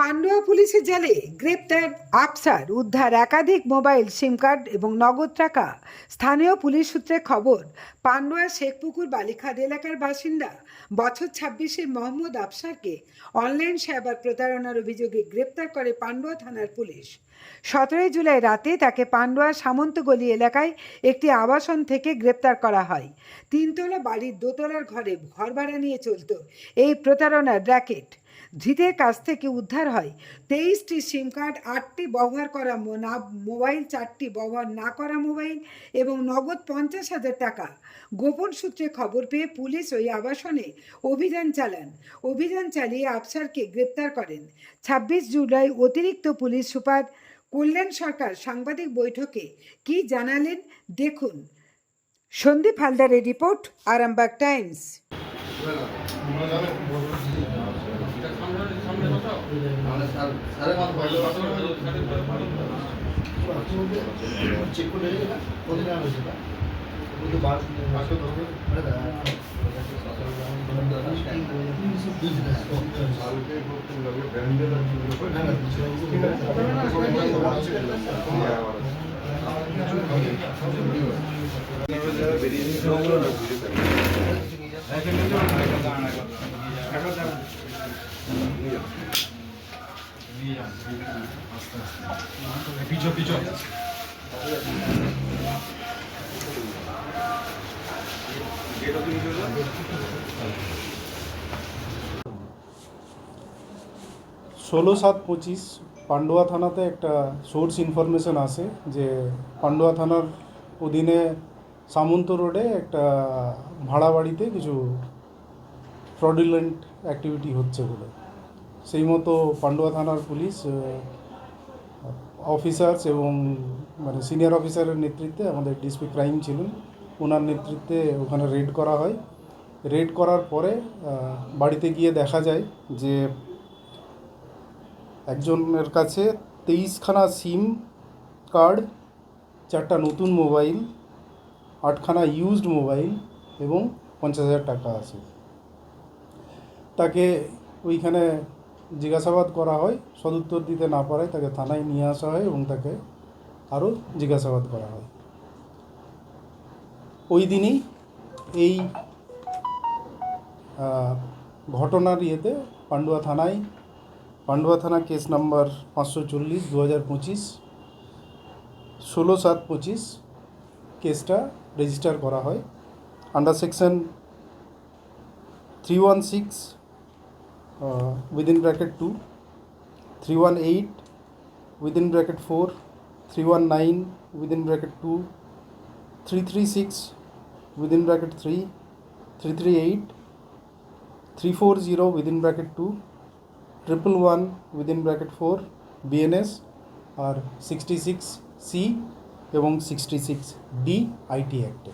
পান্ডুয়া পুলিশের জেলে গ্রেপ্তার আফসার উদ্ধার একাধিক মোবাইল, সিম কার্ড এবং নগদ টাকা। স্থানীয় পুলিশ সূত্রে খবর, পান্ডুয়া শেখপুকুর বালিখাদ এলাকার বাসিন্দা বছর ছাব্বিশের মোহাম্মদ আফসারকে অনলাইন সেবার প্রতারণার অভিযোগে গ্রেপ্তার করে পান্ডুয়া থানার পুলিশ। সতেরোই জুলাই রাতে তাকে পান্ডুয়া সামন্তগলি এলাকায় একটি আবাসন থেকে গ্রেপ্তার করা হয়। তিনতলা বাড়ির দোতলার ঘরে ঘর ভাড়া নিয়ে চলত এই প্রতারণার র্যাকেট। ধৃতের কাছ থেকে উদ্ধার হয়। তেইশটি সিম কার্ড, আটটি ব্যবহার করা না, মোবাইল, চারটি ব্যবহার না করা মোবাইল এবং নগদ পঞ্চাশ হাজার টাকা। গোপন সূত্রে খবর পেয়ে পুলিশ ওই আবাসনে অভিযান চালান। অভিযান চালিয়ে আফসারকে গ্রেপ্তার করেন। ছাব্বিশ জুলাই অতিরিক্ত পুলিশ সুপার কল্যাণ সরকার সাংবাদিক বৈঠকে কি জানালেন দেখুন। সন্দীপ হালদারের রিপোর্ট, আরামবাগ টাইমস। চেক করে না কোন নাম হয়েছে না কিন্তু বার ষোলো সাত পঁচিশ পান্ডুয়া থানাতে একটা সোর্স ইনফরমেশন আসে যে পান্ডুয়া থানার অধীনে সামন্ত রোডে একটা ভাড়া বাড়িতে কিছু ফ্রডুলেন্ট অ্যাক্টিভিটি হচ্ছে বলে। সেই মতো পান্ডুয়া থানার পুলিশ অফিসার্স এবং মানে সিনিয়র অফিসারের নেতৃত্বে আমাদের ডিএসপি ক্রাইম ছিলেন। ওনার নেতৃত্বে ওখানে রেড করা হয়। রেড করার পরে বাড়িতে গিয়ে দেখা যায় যে একজনের কাছে তেইশখানা সিম কার্ড চারটা নতুন মোবাইল আটখানা ইউজড মোবাইল এবং পঞ্চাশ হাজার টাকা আছে। তাকে ওইখানে জিজ্ঞাসাবাদ করা হয়, সদুত্তর দিতে না পারায় তাকে থানায় নিয়ে আসা হয় এবং তাকে আরও জিজ্ঞাসাবাদ করা হয়। ওই দিনই এই ঘটনার ইয়েতে পান্ডুয়া থানায়, পান্ডুয়া থানা কেস নাম্বার পাঁচশো চল্লিশ দু হাজার পঁচিশ, ষোলো সাত পঁচিশ কেসটা রেজিস্টার করা হয়। Under section three one six within bracket two three one eight within bracket four three one nine within bracket two three three six within bracket three three three eight three four zero within bracket two triple one within bracket four BNS আর sixty six C এবং sixty six D IT অ্যাক্টে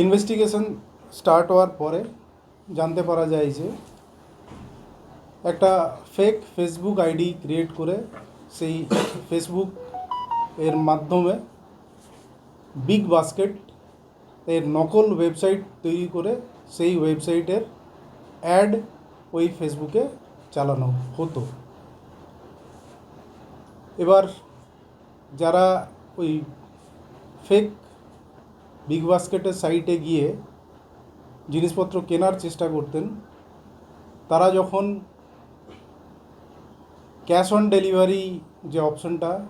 investigation start হওয়ার পরে জানতে পারা যায় যে একটা fake Facebook ID create করে সেই ফেসবুক এর মাধ্যমে বিগ বাস্কেট এর নকল ওয়েবসাইট তৈরি করে সেই ওয়েবসাইটের অ্যাড ওই ফেসবুকে চালানো হতো। এবার যারা ওই ফেক বিগ বাস্কেটের সাইটে গিয়ে জিনিসপত্র কেনার চেষ্টা করতেন। তারা যখন ক্যাশ অন ডেলিভারি যে অপশনটা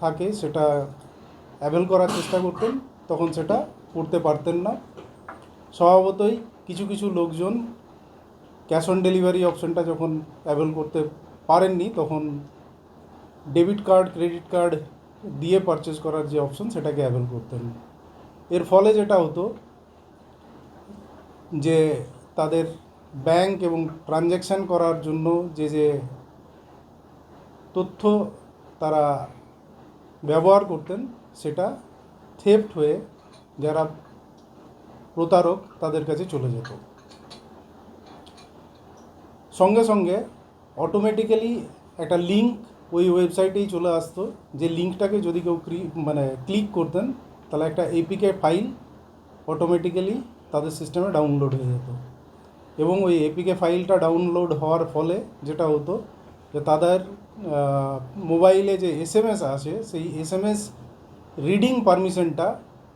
থাকে, সেটা অ্যাভেল করার চেষ্টা করতেন, তখন সেটা করতে পারতেন না। স্বভাবতই কিছু কিছু লোকজন ক্যাশ অন ডেলিভারি অপশনটা যখন অ্যাভেল করতে পারেননি, তখন ডেবিট কার্ড, ক্রেডিট কার্ড দিয়ে পারচেস করার যে অপশন, সেটাকে অ্যাভেল করতেন। এর ফলে যেটা হতো যে তাদের ব্যাংক এবং ট্রানজ্যাকশান করার জন্য যে যে তথ্য তারা ব্যবহার করতেন, সেটা থেফট হয়ে যারা প্রতারক তাদের কাছে চলে যেত। সঙ্গে সঙ্গে অটোমেটিক্যালি একটা লিঙ্ক ওই ওয়েবসাইটেই চলে আসতো, যে লিঙ্কটাকে যদি কেউ মানে ক্লিক করতেন, তাহলে একটা এপিকে ফাইল অটোমেটিক্যালি তাদের সিস্টেমে ডাউনলোড হয়ে যেত। এবং ওই এপিকে ফাইলটা ডাউনলোড হওয়ার ফলে যেটা হতো যে তাদের মোবাইলে যে এস এম এস আসে, সেই এস এম এস রিডিং পারমিশনটা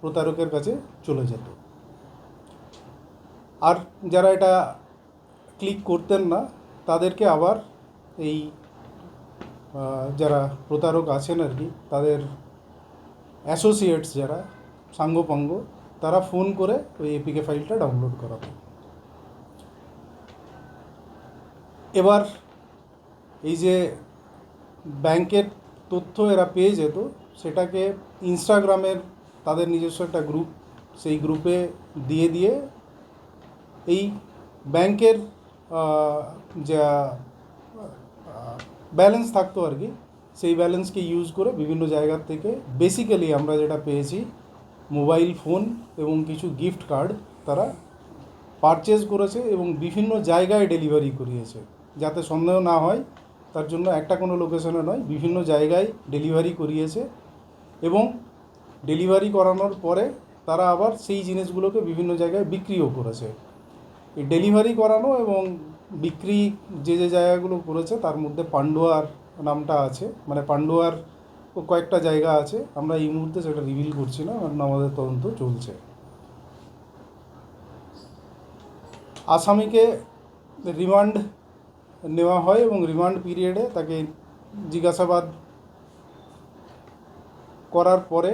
প্রতারকের কাছে চলে যেত। আর যারা এটা ক্লিক করতেন না, তাদেরকে আবার এই যারা প্রতারক আছেন আর কি, তাদের অ্যাসোসিয়েটস যারা, সাঙ্গপাঙ্গ তারা ফোন করে ওই এপিকে ফাইলটা ডাউনলোড করাতো এবার এই যে ব্যাংকের তথ্য এরা পেয়ে যেত, সেটাকে ইনস্টাগ্রামের তাদের নিজস্ব একটা গ্রুপ সেই গ্রুপে দিয়ে দিয়ে এই ব্যাংকের যা ব্যালেন্স থাকতো আর কি, সেই ব্যালেন্সকে ইউজ করে বিভিন্ন জায়গার থেকে বেসিক্যালি আমরা যেটা পেয়েছি মোবাইল ফোন এবং কিছু গিফট কার্ড তারা পারচেজ করেছে এবং বিভিন্ন জায়গায় ডেলিভারি করিয়েছে। যাতে সন্দেহ না হয়, তার জন্য একটা কোনো লোকেশনে নয়, বিভিন্ন জায়গায় ডেলিভারি করিয়েছে এবং ডেলিভারি করানোর পরে তারা আবার সেই জিনিসগুলোকে বিভিন্ন জায়গায় বিক্রিও করেছে। এই ডেলিভারি করানো এবং বিক্রি যে যে জায়গাগুলো করেছে, তার মধ্যে পান্ডুয়ার নামটা আছে। মানে পান্ডুয়ার কয়েকটা জায়গা আছে। আমরা এই মুহূর্তে সেটা রিভিল করছি না, কারণ আমাদের তদন্ত চলছে। আসামিকে রিমান্ড নেওয়া হয় এবং রিমান্ড পিরিয়ডে তাকে জিজ্ঞাসাবাদ করার পরে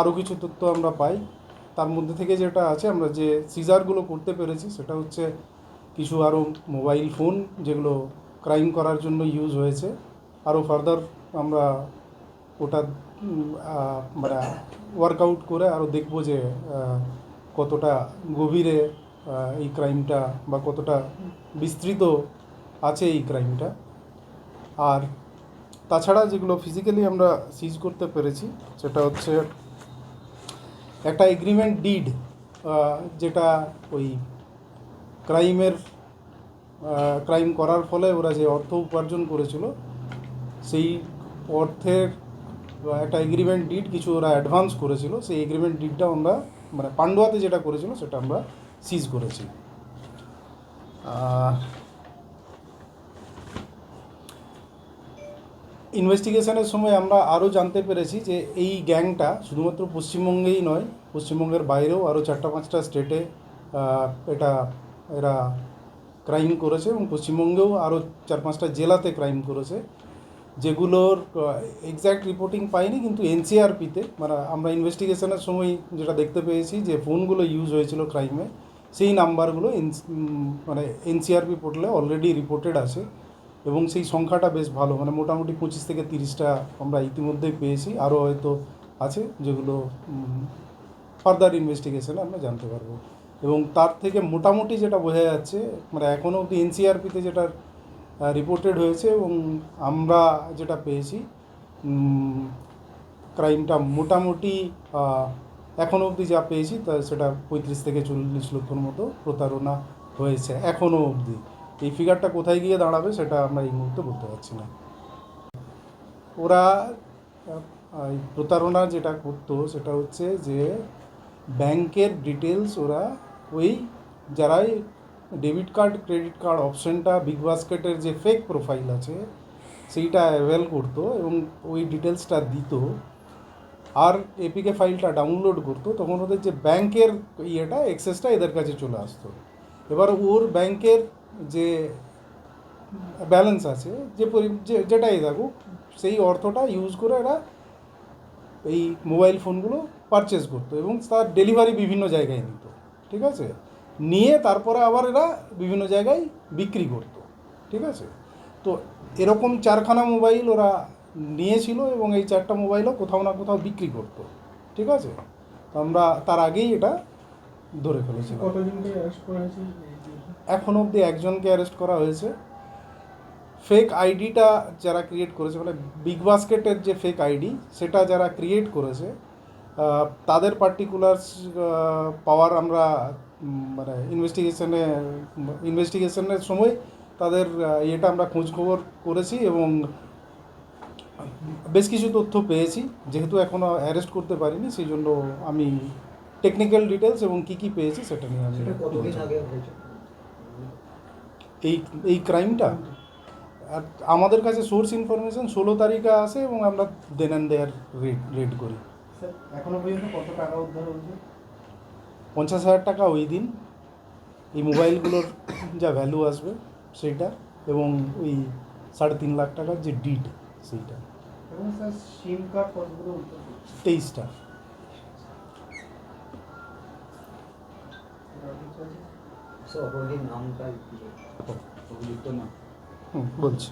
আরও কিছু তথ্য আমরা পাই। তার মধ্যে থেকে যেটা আছে, আমরা যে সিজারগুলো করতে পেরেছি, সেটা হচ্ছে কিছু আরও মোবাইল ফোন যেগুলো ক্রাইম করার জন্য ইউজ হয়েছে। আরও ফার্দার আমরা ওটা মানে ওয়ার্কআউট করে আরও দেখব যে কতটা গভীরে এই ক্রাইমটা বা কতটা বিস্তৃত আছে এই ক্রাইমটা আর তাছাড়া যেগুলো ফিজিক্যালি আমরা সিজ করতে পেরেছি, সেটা হচ্ছে একটা এগ্রিমেন্ট ডিড যেটা ওই ক্রাইমের ক্রাইম করার ফলে ওরা যে অর্থ উপার্জন করেছিল সেই অর্থের একটা এগ্রিমেন্ট ডিড কিছু ওরা অ্যাডভান্স করেছিল, সেই এগ্রিমেন্ট ডিডটা আমরা মানে পান্ডুয়াতে যেটা করেছিল সেটা আমরা সিজ করেছি। ইনভেস্টিগেশনের সময় আমরা আরও জানতে পেরেছি যে এই গ্যাংটা শুধুমাত্র পশ্চিমবঙ্গেই নয়, পশ্চিমবঙ্গের বাইরেও আরও চারটা পাঁচটা স্টেটে এটা, এরা ক্রাইম করেছে এবং পশ্চিমবঙ্গেও আরও চার পাঁচটা জেলাতে ক্রাইম করেছে। যেগুলোর এক্স্যাক্ট রিপোর্টিং পাইনি, কিন্তু এনসিআরপিতে মানে আমরা ইনভেস্টিগেশনের সময় যেটা দেখতে পেয়েছি যে ফোনগুলো ইউজ হয়েছিল ক্রাইমে সেই নাম্বারগুলো মানে এনসিআরপি পোর্টালে অলরেডি রিপোর্টেড আছে, এবং সেই সংখ্যাটা বেশ ভালো মানে মোটামুটি পঁচিশ থেকে তিরিশটা আমরা ইতিমধ্যেই পেয়েছি, আরও হয়তো আছে যেগুলো ফার্দার ইনভেস্টিগেশনে আমরা জানতে পারব। এবং তার থেকে মোটামুটি যেটা বোঝা যাচ্ছে মানে এখনও অবধি এনসিআরপিতে যেটা রিপোর্টেড হয়েছে এবং আমরা যেটা পেয়েছি ক্রাইমটা মোটামুটি এখনও অবধি যা পেয়েছি, তা সেটা পঁয়ত্রিশ থেকে চল্লিশ লক্ষর মতো প্রতারণা হয়েছে এখনও অবধি। এই ফিগারটা কোথায় গিয়ে দাঁড়াবে সেটা আমরা এই মুহূর্তে বলতে পারছি না। ওরা প্রতারণা যেটা করতো সেটা হচ্ছে যে ব্যাংকের ডিটেলস ওরা ওই যারাই ডেবিট কার্ড, ক্রেডিট কার্ড অপশনটা বিগ বাস্কেটের যে ফেক প্রোফাইল আছে, সেইটা অ্যাভেল করতো এবং ওই ডিটেলসটা দিত। আর এপিকে ফাইলটা ডাউনলোড করতো, তখন ওদের যে ব্যাংকের ইয়েটা এক্সেসটা এদের কাছে চলে আসতো। এবার ওর ব্যাংকের যে ব্যালেন্স আছে, যে পরি- যেটাই থাকুক, সেই অর্থটা ইউজ করে এরা এই মোবাইল ফোনগুলো পারচেস করতো এবং তার ডেলিভারি বিভিন্ন জায়গায় নিত। ঠিক আছে? নিয়ে তারপরে আবার এরা বিভিন্ন জায়গায় বিক্রি করতো। ঠিক আছে? তো এরকম চারখানা মোবাইল ওরা নিয়েছিল এবং এই চারটা মোবাইলও কোথাও না কোথাও বিক্রি করতো। ঠিক আছে? তো আমরা তার আগেই এটা ধরে হয়েছে? এখন অবধি একজনকে অ্যারেস্ট করা হয়েছে। ফেক আইডিটা যারা ক্রিয়েট করেছে মানে বিগ বাস্কেটের যে ফেক আইডি সেটা যারা ক্রিয়েট করেছে তাদের পার্টিকুলার্স পাওয়ার আমরা মানে ইনভেস্টিগেশনে ইনভেস্টিগেশনের সময় তাদের ইয়েটা আমরা খোঁজখবর করেছি এবং বেশ কিছু তথ্য পেয়েছি। যেহেতু এখনও অ্যারেস্ট করতে পারিনি সেই জন্য আমি টেকনিক্যাল ডিটেলস এবং কী কী পেয়েছি সেটা নিয়ে আমি এই এই ক্রাইমটা আর আমাদের কাছে সোর্স ইনফরমেশন ষোলো তারিখে আসে এবং আমরা then and there raid raid করি। এখনও পর্যন্ত কত টাকা উদ্ধার হয়েছে? পঞ্চাশ হাজার টাকা ওই দিন। এই মোবাইলগুলোর যা ভ্যালু আসবে সেইটা এবং ওই সাড়ে তিন লাখ টাকার যে ডিড সেইটা। এবং স্যার সিম কার্ড কতগুলো উদ্ধার হয়েছে? তেইশটা। স্যার বলছি।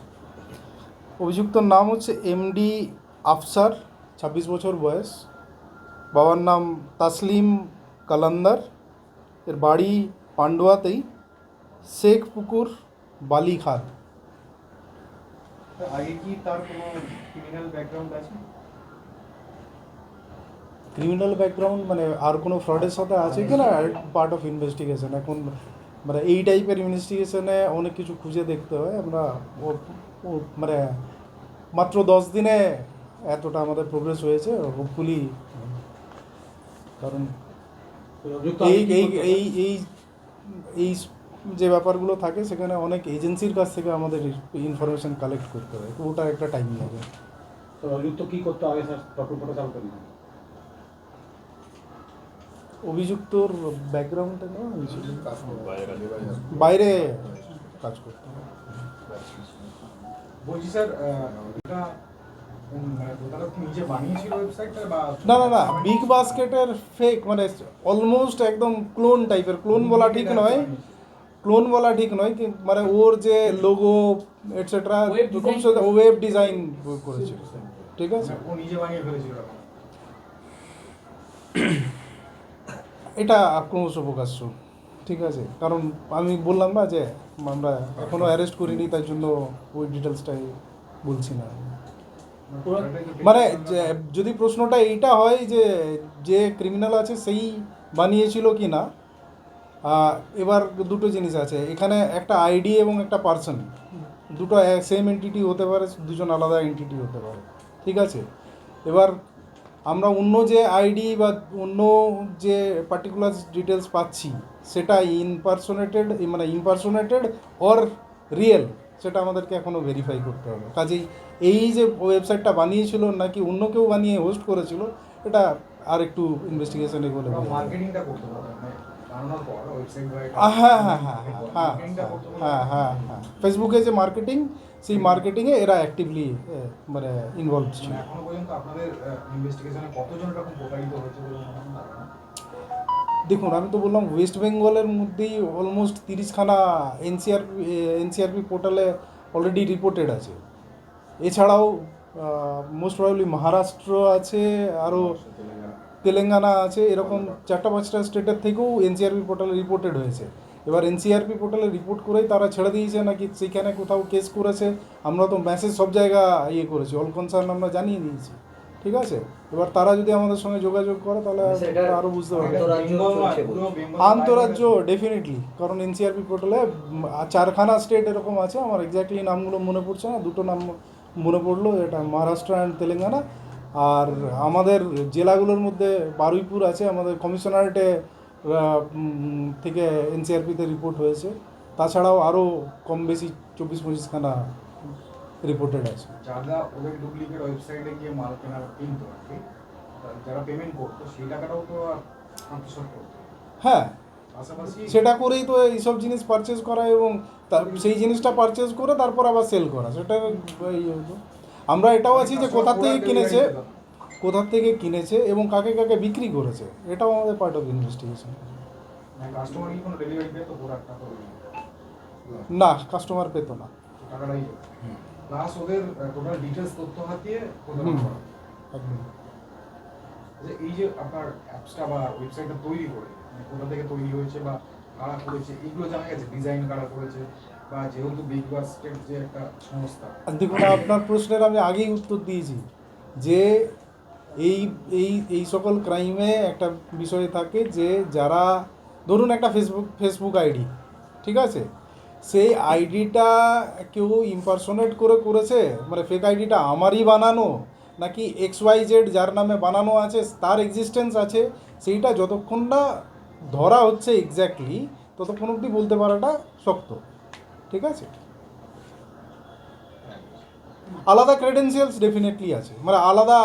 অভিযুক্তর নাম হচ্ছে এমডি আফসার ছাব্বিশ বছর বয়স। বাবার নাম তাসলিম কালান্দার। এর বাড়ি পান্ডুয়াতেই শেখ পুকুর বালিখাত আগে কি তার কোনো ক্রিমিনাল ব্যাকগ্রাউন্ড আছে? ক্রিমিনাল ব্যাকগ্রাউন্ড মানে আর কোনো ফ্রডের সাথে আছে কি না পার্ট অফ ইনভেস্টিগেশন এখন মানে এই টাইপের ইনভেস্টিগেশনে অনেক কিছু খুঁজে দেখতে হয়। আমরা ও- ও মানে মাত্র দশ দিনে এতটা আমাদের প্রোগ্রেস হয়েছে। হোপফুলি কারণ এই এই এই এই এই যে ব্যাপারগুলো থাকে সেখানে অনেক এজেন্সির কাছ থেকে আমাদের ইনফরমেশন কালেক্ট করতে হয়। তো ওটার একটা টাইম লাগে। তো অভিযুক্ত কি করতে আগে স্যার? প্রকল্পটা চালু করেন অভিযুক্তর ব্যাকগ্রাউন্ডটা হয়েছিল। বাইরে কাজ করতে হবে। বলছি স্যার এটা না না না বিগ বাস্কেটের ফেক মানে অলমোস্ট একদম ক্লোন টাইপের ক্লোন বলা ঠিক নয়। ক্লোন বলা ঠিক নয় কি মানে ওর যে লোগো এটসেট্রা ওয়েব ডিজাইন করেছিল। ঠিক আছে? ও নিজে বানিয়ে ফেলেছিল এটা আক্রমশ প্রকাশ্য ঠিক আছে? কারণ আমি বললাম না যে আমরা এখনও অ্যারেস্ট করিনি তার জন্য ওই ডিটেলসটাই বলছি না। মানে যদি প্রশ্নটা এইটা হয় যে যে ক্রিমিনাল আছে সেই বানিয়েছিল কি না এবার দুটো জিনিস আছে। এখানে একটা আইডি এবং একটা পার্সন দুটো সেম এন্টিটি হতে পারে, দুজন আলাদা এন্টিটি হতে পারে। ঠিক আছে? এবার আমরা অন্য যে আইডি বা অন্য যে পার্টিকুলার ডিটেলস পাচ্ছি, সেটা ইনপার্সোনেটেড মানে ইনপার্সোনেটেড অর রিয়েল সেটা আমাদেরকে এখনও ভেরিফাই করতে হবে। কাজেই এই যে ওয়েবসাইটটা বানিয়েছিল নাকি অন্য কেউ বানিয়ে হোস্ট করেছিল এটা আর একটু ইনভেস্টিগেশন এগোলে মার্কেটিংটা করতে মানে হ্যাঁ হ্যাঁ হ্যাঁ হ্যাঁ হ্যাঁ। হ্যাঁ হ্যাঁ হ্যাঁ ফেসবুকে যে মার্কেটিং সেই মার্কেটিংয়ে এরা অ্যাক্টিভলি মানে ইনভলভ ছিল। মানে হয়? ধারণা? দেখুন আমি তো বললাম ওয়েস্ট বেঙ্গলের মধ্যেই অলমোস্ট তিরিশখানা এনসিআরপি এনসিআরপি পোর্টালে অলরেডি রিপোর্টেড আছে। এছাড়াও মোস্ট প্রবাবলি মহারাষ্ট্র আছে আরও তেলেঙ্গানা আছে এরকম চারটা পাঁচটা স্টেটের থেকেও এনসিআরপি পোর্টালে রিপোর্টেড হয়েছে। এবার এনসিআরপি পোর্টালে রিপোর্ট করেই তারা ছেড়ে দিয়েছে নাকি সেখানে কোথাও কেস করেছে আমরা তো মেসেজ সব জায়গা ইয়ে করেছি অল কনসার্ন আমরা জানিয়ে দিয়েছি ঠিক আছে? এবার তারা যদি আমাদের সঙ্গে যোগাযোগ করে তাহলে আরও বুঝতে পারবে। আন্তরাজ্য ডেফিনেটলি কারণ এনসিআরপি পোর্টালে চারখানা স্টেট এরকম আছে আমার এক্স্যাক্টলি নামগুলো মনে পড়ছে না দুটো নাম মনে পড়ল এটা মহারাষ্ট্র অ্যান্ড তেলেঙ্গানা। আর আমাদের জেলাগুলোর মধ্যে বারুইপুর আছে আমাদের কমিশনারেটে থেকে এনসিআরপিতে রিপোর্ট হয়েছে। তাছাড়াও আরও কম বেশি চব্বিশ পঁচিশখানা রিপোর্টেড আছে। যারা ওদের ডুপ্লিকেট ওয়েবসাইটে গিয়ে মাল কেনার কিনতো যারা পেমেন্ট করতো সেই টাকাটাও তো আর হ্যাঁ সেটা করেই তো এইসব জিনিস পারচেজ করা এবং সেই জিনিসটা পারচেজ করে তারপর আবার সেল করা সেটা হতো। আমরা এটাও আছি যে কোথা থেকে কিনেছে কোথা থেকে কিনেছে এবং কাকে কাকে বিক্রি করেছে এটাও আমাদের পার্ট অফ ইনভেস্টিগেশন না কাস্টমার পেতো না। প্লাস ওদের টোটাল ডিটেলস তথ্য হাতিয়ে প্রদান হুম। করা একদম। যে এই যে আপনার অ্যাপসটা বা ওয়েবসাইটটা তৈরি করে কোথা থেকে তৈরি হয়েছে বা কারা করেছে, এগুলো জানা গেছে ডিজাইন কারা করেছে, বা যেহেতু বিগ বাস্কেট যে একটা সংস্থা। দেখুন আপনার প্রশ্নের আমি আগেই উত্তর দিয়েছি যে এই এই এই সকল ক্রাইমে একটা বিষয় থাকে যে যারা, ধরুন একটা ফেসবুক ফেসবুক আইডি ঠিক আছে? সেই আইডিটা কেউ ইম্পারসোনেট করে করেছে মানে ফেক আইডিটা আমারই বানানো, নাকি এক্স ওয়াই জেড যার নামে বানানো আছে, তার এক্সিস্টেন্স আছে, সেইটা যতক্ষণ না ধরা হচ্ছে এক্স্যাক্টলি ততক্ষণ অবধি বলতে পারাটা শক্ত ঠিক আছে? আলাদা ক্রেডেন্সিয়ালস ডেফিনেটলি আছে মানে আলাদা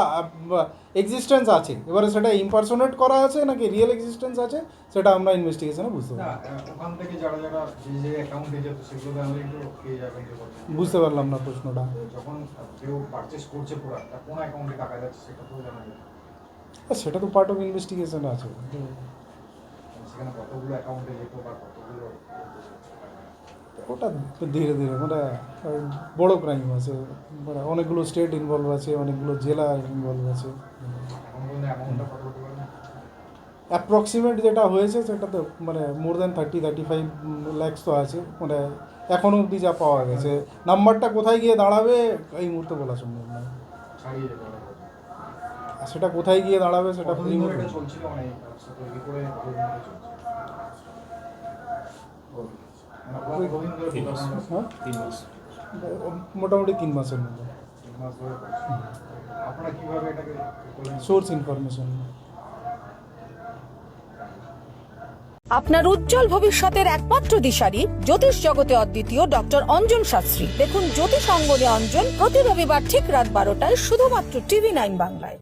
এক্সিস্টেন্স আছে। এবারে সেটা ইম্পারসোনেট করা আছে নাকি রিয়েল এক্সিস্টেন্স আছে সেটা আমরা ইনভেস্টিগেশনে বুঝতে না পারব। আহ, ওখান থেকে যারা যারা যে যে অ্যাকাউন্টে যেত সেগুলো আমি একটু পেয়ে যাবেন যে বলছেন। বুঝতে পারলাম না প্রশ্নটা। যখন কেউ পারচেস করছে প্রোডাক্ট কোন অ্যাকাউন্টে টাকা যাচ্ছে সেটা তো জানা সেটা তো পার্ট অফ ইনভেস্টিগেশন আছে। সেখানে কতগুলো অ্যাকাউন্টে যেত বা কতগুলো ওটা ধীরে ধীরে মানে বড় ক্রাইম আছে মানে অনেকগুলো স্টেট ইনভলভ আছে অনেকগুলো জেলা ইনভলভ আছে। অ্যাপ্রক্সিমেট যেটা হয়েছে সেটা তো মানে more than thirty thirty five lakhs তো আছে মানে এখনও অবধি যা পাওয়া গেছে। নাম্বারটা কোথায় গিয়ে দাঁড়াবে এই মুহূর্তে বলা সম্ভব নয় ছাড়িয়ে যেতে পারে আর সেটা কোথায় গিয়ে দাঁড়াবে সেটা চলছিল? মানে মানে হ্যাঁ? মোটামুটি তিন মাসের মধ্যে? সোর্স ইনফরমেশন আপনার উজ্জ্বল ভবিষ্যতের একমাত্র দিশারি জ্যোতিষ জগতে অদ্বিতীয় ডক্টর অঞ্জন শাস্ত্রী। দেখুন জ্যোতিষ অঙ্গনে অঞ্জন প্রতি রবিবার ঠিক রাত বারোটায় শুধুমাত্র টিভি নাইন বাংলায়।